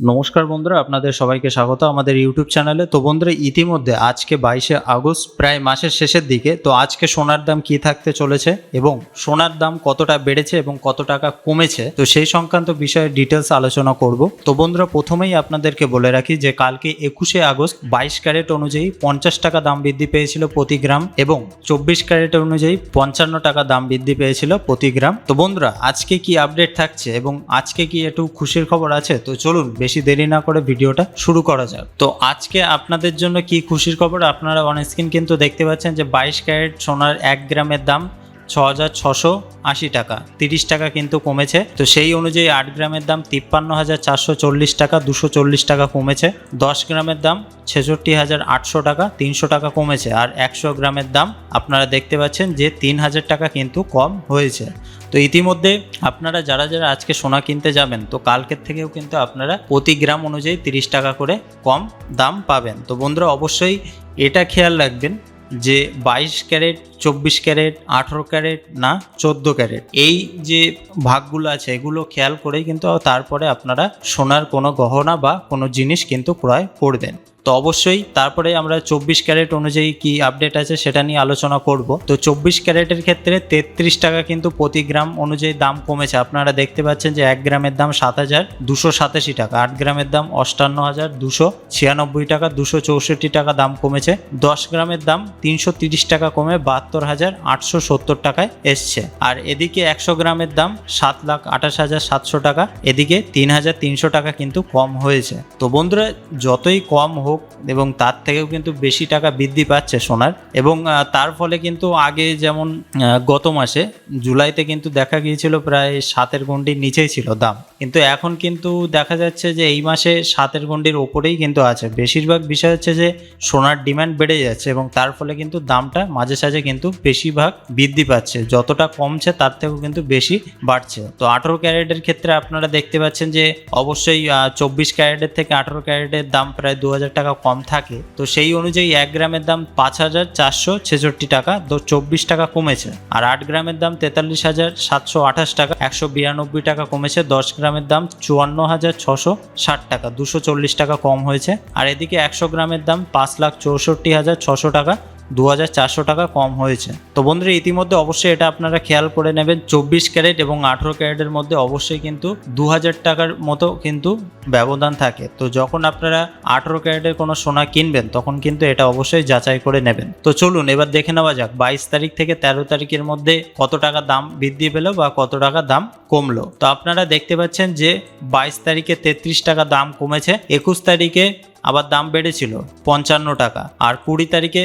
নমস্কার বন্ধুরা, আপনাদের সবাইকে স্বাগত আমাদের ইউটিউব চ্যানেলে তো বন্ধুরা, ইতিমধ্যে আজকে বাইশে আগস্ট, প্রায় মাসের শেষের দিকে, তো আজকে সোনার দাম কি থাকতে চলেছে এবং সোনার দাম কতটা বেড়েছে এবং কত টাকা কমেছে, তো সেই সংক্রান্ত বিষয়ে ডিটেলস আলোচনা করব। তো বন্ধুরা, প্রথমেই আপনাদেরকে বলে রাখি যে, কালকে একুশে আগস্ট, বাইশ ক্যারেট অনুযায়ী পঞ্চাশ টাকা দাম বৃদ্ধি পেয়েছিল প্রতি গ্রাম এবং চব্বিশ ক্যারেট অনুযায়ী পঞ্চান্ন টাকা দাম বৃদ্ধি পেয়েছিল প্রতি গ্রাম। তো বন্ধুরা, আজকে কি আপডেট থাকছে এবং আজকে কি একটু খুশির খবর আছে? তো চলুন বেশি দেরি না করে ভিডিওটা শুরু করা যাক। তো আজকে আপনাদের জন্য কি খুশির খবর? আপনারা অন স্ক্রিন কিন্তু দেখতে পাচ্ছেন যে বাইশ ক্যারেট সোনার এক গ্রামের দাম ছ হাজার ছশো আশি টাকা। তিরিশ টাকা কিন্তু কমেছে। তো সেই অনুযায়ী আট গ্রামের দাম তিপ্পান্ন হাজার চারশো চল্লিশ টাকা, দুশো চল্লিশ টাকা কমেছে। দশ গ্রামের দাম ছেষট্টি হাজার আটশো টাকা, তিনশো টাকা কমেছে। আর একশো গ্রামের দাম আপনারা দেখতে পাচ্ছেন যে তিন হাজার টাকা কিন্তু কম হয়েছে। তো ইতিমধ্যে আপনারা যারা যারা আজকে সোনা কিনতে যাবেন, তো কালকের থেকেও কিন্তু আপনারা প্রতি গ্রাম অনুযায়ী তিরিশ টাকা করে কম দাম পাবেন। তো বন্ধুরা, অবশ্যই এটা খেয়াল রাখবেন যে বাইশ ক্যারেট, চব্বিশ ক্যারেট, আঠেরো ক্যারেট না, চোদ্দ ক্যারেট। এই যে ভাগগুলো আছে, এগুলো খেয়াল করেই কিন্তু তারপরে আপনারা সোনার কোনো গহনা বা কোনো জিনিস কিন্তু ক্রয় করবেন। তো অবশ্যই তারপরে আমরা চব্বিশ ক্যারেট অনুযায়ী কি আপডেট আছে সেটা নিয়ে আলোচনা করব। তো চব্বিশ ক্যারেটের ক্ষেত্রে তেত্রিশ টাকা কিন্তু প্রতি গ্রাম অনুযায়ী দাম কমেছে। আপনারা দেখতে পাচ্ছেন যে এক গ্রামের দাম সাত হাজার দুশো সাতাশি টাকা, আট গ্রামের দাম অষ্টান্ন হাজার দুশো ছিয়ানব্বই টাকা, দুশো চৌষট্টি টাকা দাম কমেছে। দশ গ্রামের দাম তিনশো তিরিশ টাকা কমে বাহাত্তর হাজার আটশো সত্তর টাকায় এসছে। আর এদিকে একশো গ্রামের দাম সাত লাখ আঠাশ হাজার সাতশো টাকা, এদিকে তিন হাজার তিনশো টাকা কিন্তু কম হয়েছে। তো বন্ধুরা, যতই কম হোক এবং তার থেকেও কিন্তু বেশি টাকা বৃদ্ধি পাচ্ছে সোনার। এবং তার ফলে কিন্তু আগে যেমন গত মাসে জুলাইতে কিন্তু দেখা গিয়েছিল প্রায় সাতের গন্ডির নিচেই ছিল দাম। কিন্তু এখন কিন্তু দেখা যাচ্ছে যে এই মাসে সাতের গন্ডির ওপরেই কিন্তু আছে। বেশিরভাগ বিষয় হচ্ছে যে সোনার ডিমান্ড বেড়ে যাচ্ছে এবং তার ফলে কিন্তু দামটা মাঝে সাঝে কিন্তু বেশিরভাগ বৃদ্ধি পাচ্ছে। যতটা কমছে তার থেকেও কিন্তু বেশি বাড়ছে। তো আঠেরো ক্যারেটের ক্ষেত্রে আপনারা দেখতে পাচ্ছেন যে অবশ্যই চব্বিশ ক্যারেটের থেকে আঠেরো ক্যারেটের দাম প্রায় দু হাজার টাকা কম থাকে, তো সেই অনুযায়ী এক গ্রামের দাম পাঁচ হাজার চারশো ছেষট্টি টাকা, তো চব্বিশ টাকা কমেছে। আর আট গ্রামের দাম তেতাল্লিশ হাজার সাতশো আঠাশ টাকা, একশো বিরানব্বই টাকা কমেছে। দশ গ্রামের দাম চুয়ান্ন হাজার ছশো ষাট টাকা, দুশো চল্লিশ টাকা কম হয়েছে। আর এদিকে একশো গ্রামের দাম পাঁচ লাখ চৌষট্টি হাজার ছশো টাকা দু হাজার চারশো টাকা কম হয়েছে। তো বন্ধুরা, ইতিমধ্যে অবশ্যই এটা আপনারা খেয়াল করে নেবেন। চব্বিশ ক্যারেট এবং আঠেরো ক্যারেটের মধ্যে অবশ্যই কিন্তু দু হাজার টাকার মতো কিন্তু ব্যবধান থাকে। তো যখন আপনারা আঠেরো ক্যারেটের কোনো সোনা কিনবেন, তখন কিন্তু এটা অবশ্যই যাচাই করে নেবেন। তো চলুন, এবার দেখে নেওয়া যাক, বাইশ তারিখ থেকে তেরো তারিখের মধ্যে কত টাকা দাম বৃদ্ধি পেল বা কত টাকা দাম কমলো। তো আপনারা দেখতে পাচ্ছেন যে বাইশ তারিখে তেত্রিশ টাকা দাম কমেছে, একুশ তারিখে আবার দাম বেড়েছিল পঞ্চান্ন টাকা। আর কুড়ি তারিখে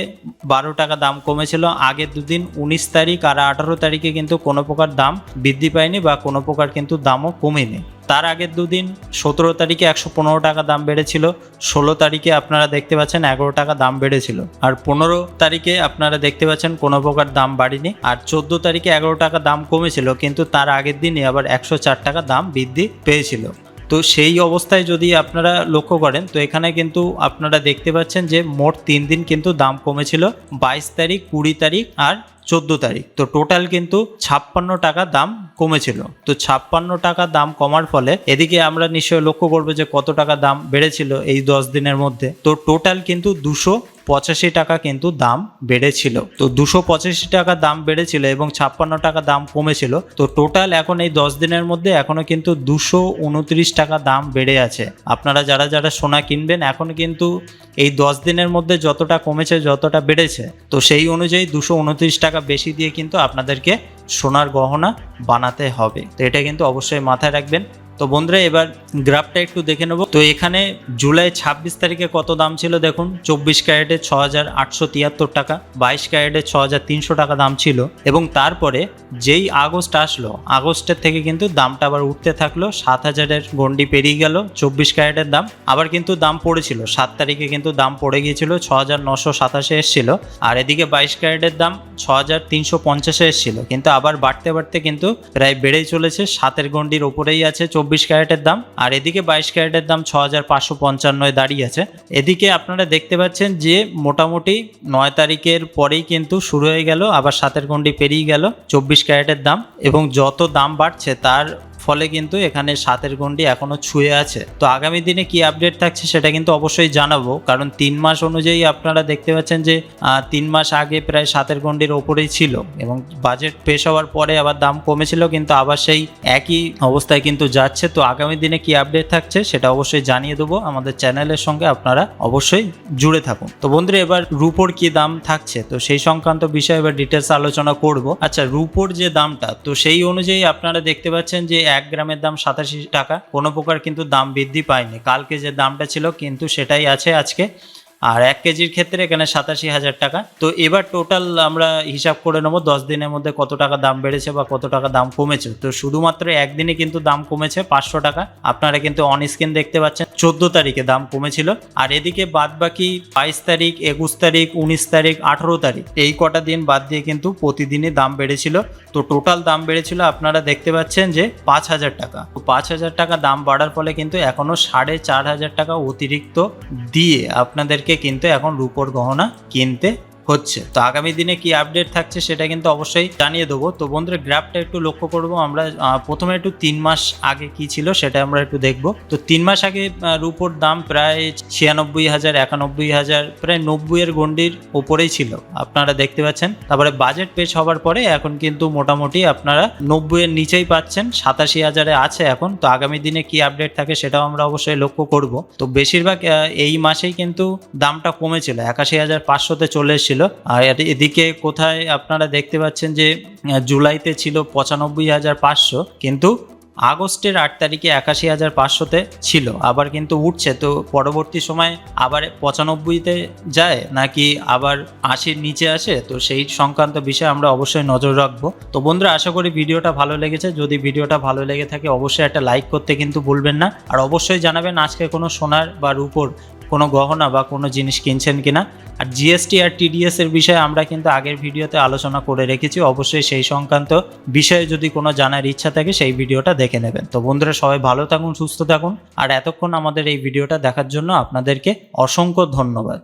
বারো টাকা দাম কমেছিল। আগের দুদিন উনিশ তারিখ আর আঠারো তারিখে কিন্তু কোনো প্রকার দাম বৃদ্ধি পায়নি বা কোনো প্রকার কিন্তু দামও কমেনি। তার আগের দুদিন সতেরো তারিখে একশো পনেরো টাকা দাম বেড়েছিল। ষোলো তারিখে আপনারা দেখতে পাচ্ছেন এগারো টাকা দাম বেড়েছিল। আর পনেরো তারিখে আপনারা দেখতে পাচ্ছেন কোনো প্রকার দাম বাড়েনি। আর চোদ্দ তারিখে এগারো টাকা দাম কমেছিল, কিন্তু তার আগের দিনই আবার একশো চার টাকা দাম বৃদ্ধি পেয়েছিল। তো সেই অবস্থায় যদি আপনারা লক্ষ্য করেন, তো এখানে কিন্তু আপনারা দেখতে পাচ্ছেন যে মোট তিন দিন কিন্তু দাম কমেছিল বাইশ তারিখ, কুড়ি তারিখ আর চোদ্দ তারিখ। তো টোটাল কিন্তু ছাপ্পান্ন টাকা দাম কমেছিল। তো ছাপ্পান্ন টাকা দাম কমার ফলে এদিকে আমরা নিশ্চয়ই লক্ষ্য করব যে কত টাকা দাম বেড়েছিল এই দশ দিনের মধ্যে। তো টোটাল কিন্তু দুশো পঁচাশি টাকা কিন্তু দাম বেড়েছিল। তো দুশো পঁচাশি টাকা দাম বেড়েছিল এবং ছাপ্পান্ন টাকা দাম কমেছিল। তো টোটাল এখন এই দশ দিনের মধ্যে এখনও কিন্তু দুশো উনত্রিশ টাকা দাম বেড়ে আছে। আপনারা যারা যারা সোনা কিনবেন, এখন কিন্তু এই দশ দিনের মধ্যে যতটা কমেছে, যতটা বেড়েছে, তো সেই অনুযায়ী দুশো উনত্রিশ টাকা বেশি দিয়ে কিন্তু আপনাদেরকে সোনার গহনা বানাতে হবে। তো এটা কিন্তু অবশ্যই মাথায় রাখবেন। তো বন্ধুরা, এবার গ্রাফটা একটু দেখে নেব। তো এখানে জুলাই ছাব্বিশ তারিখে কত দাম ছিল দেখুন? চব্বিশ ক্যারেটে ছ হাজার আটশো তিয়াত্তর টাকা, বাইশ ক্যারেটে ছ হাজার তিনশো টাকা দাম ছিল এবং তারপরে যেই আগস্ট আসলো, আগস্টের থেকে কিন্তু দামটা আবার উঠতে থাকল, সাত হাজারের গন্ডি পেরিয়ে গেল, চব্বিশ ক্যারেটের দাম। আবার কিন্তু দাম পড়েছিল, সাত তারিখে কিন্তু দাম পড়ে গিয়েছিল ছ হাজার নশো সাতাশে এসেছিল। আর এদিকে বাইশ ক্যারেটের দাম ছ হাজার তিনশো পঞ্চাশে এসেছিল। কিন্তু আবার বাড়তে বাড়তে কিন্তু প্রায় বেড়েই চলেছে, সাতের গন্ডির ওপরেই আছে চব্বিশ ক্যারেটের দাম, আর এদিকে বাইশ ক্যারেটের দাম ছ হাজার পাঁচশো পঞ্চান্নয় দাঁড়িয়ে আছে। এদিকে আপনারা দেখতে পাচ্ছেন যে মোটামুটি নয় তারিখের পরেই কিন্তু শুরু হয়ে গেল, আবার সাতের গন্ডি পেরিয়ে গেল চব্বিশ ক্যারেটের দাম এবং যত দাম বাড়ছে তার ফলে কিন্তু এখানে সাতের গন্ডি এখনও ছুঁয়ে আছে। তো আগামী দিনে কি আপডেট থাকছে সেটা কিন্তু অবশ্যই জানাব। কারণ তিন মাস অনুযায়ী আপনারা দেখতে পাচ্ছেন যে তিন মাস আগে প্রায় সাতের গন্ডির ওপরেই ছিল এবং বাজেট পেশ হওয়ার পরে আবার দাম কমেছিল, কিন্তু আবার সেই একই অবস্থায় কিন্তু যাচ্ছে। তো আগামী দিনে কি আপডেট থাকছে সেটা অবশ্যই জানিয়ে দেবো। আমাদের চ্যানেলের সঙ্গে আপনারা অবশ্যই জুড়ে থাকুন। তো বন্ধুরা, এবার রুপোর কি দাম থাকছে? তো সেই সংক্রান্ত বিষয়ে এবার ডিটেলস আলোচনা করব। আচ্ছা রুপোর যে দামটা, তো সেই অনুযায়ী আপনারা দেখতে পাচ্ছেন যে এক গ্রামের দাম সাতাশি টাকা। কোনো প্রকার কিন্তু দাম বৃদ্ধি পায়নি। কালকে যে দামটা ছিল কিন্তু সেটাই আছে আজকে। আর এক কেজির ক্ষেত্রে এখানে সাতাশি হাজার টাকা। তো এবার টোটাল আমরা হিসাব করে নেব দশ দিনের মধ্যে কত টাকা দাম বেড়েছে বা কত টাকা দাম কমেছে। তো শুধুমাত্র একদিনে কিন্তু দাম কমেছে পাঁচশো টাকা। আপনারা কিন্তু অন স্ক্রিন দেখতে পাচ্ছেন, চোদ্দ তারিখে দাম কমেছিল। আর এদিকে বাদ বাকি বাইশ তারিখ, একুশ তারিখ, উনিশ তারিখ, আঠেরো তারিখ, এই কটা দিন বাদ দিয়ে কিন্তু প্রতিদিনই দাম বেড়েছিল। তো টোটাল দাম বেড়েছিল আপনারা দেখতে পাচ্ছেন যে পাঁচ হাজার টাকা। তো পাঁচ হাজার টাকা দাম বাড়ার ফলে কিন্তু এখনও সাড়ে চার হাজার টাকা অতিরিক্ত দিয়ে আপনাদেরকে কিন্তু এখন রূপোর গহনা কিনতে হচ্ছে। তো আগামী দিনে কি আপডেট থাকছে সেটা কিন্তু অবশ্যই জানিয়ে দেবো। তো বন্ধুরা গ্রাফটা একটু লক্ষ্য করব আমরা প্রথমে একটু তিন মাস আগে কি ছিল সেটা আমরা একটু দেখব। তো তিন মাস আগে রূপোর দাম প্রায় ছিয়ানব্বই হাজার, একানব্বই হাজার, প্রায় নব্বইয়ের গন্ডির ওপরেই ছিল, আপনারা দেখতে পাচ্ছেন। তারপরে বাজেট পেশ হওয়ার পরে এখন কিন্তু মোটামুটি আপনারা নব্বইয়ের নিচেই পাচ্ছেন, সাতাশি হাজারে আছে এখন। তো আগামী দিনে কি আপডেট থাকে সেটাও আমরা অবশ্যই লক্ষ্য করব। তো বেশিরভাগ এই মাসেই কিন্তু দামটা কমেছিল, একাশি হাজার পাঁচশোতে চলে এসেছিল। আর এদিকে কোথায় আপনারা দেখতে পাচ্ছেন যে জুলাইতে ছিল পঁচানব্বই হাজার পাঁচশো, কিন্তু আগস্টের আট তারিখে একাশি হাজার পাঁচশোতে ছিল। আবার কিন্তু উঠছে। তো পরবর্তী সময় আবার পঁচানব্বইতে যায় নাকি আবার আশির নিচে আসে? তো সেই সংক্রান্ত বিষয়ে আমরা অবশ্যই নজর রাখব। তো বন্ধুরা, আশা করি ভিডিওটা ভালো লেগেছে। যদি ভিডিওটা ভালো লেগে থাকে, অবশ্যই একটা লাইক করতে কিন্তু ভুলবেন না। আর অবশ্যই জানাবেন আজকে কোনো সোনার বা রূপোর কোনো গহনা বা কোনো জিনিস কিনছেন কিনা। আর জিএসটি আর টিডিএস এর বিষয়ে আমরা কিন্তু আগের ভিডিওতে আলোচনা করে রেখেছি। অবশ্যই সেই সংক্রান্ত বিষয়ে যদি কোনো জানার ইচ্ছা থাকে, সেই ভিডিওটা দেখে নেবেন। তো বন্ধুরা, সবাই ভালো থাকুন, সুস্থ থাকুন। আর এতক্ষণ আমাদের এই ভিডিওটা দেখার জন্য আপনাদেরকে অসংখ্য ধন্যবাদ।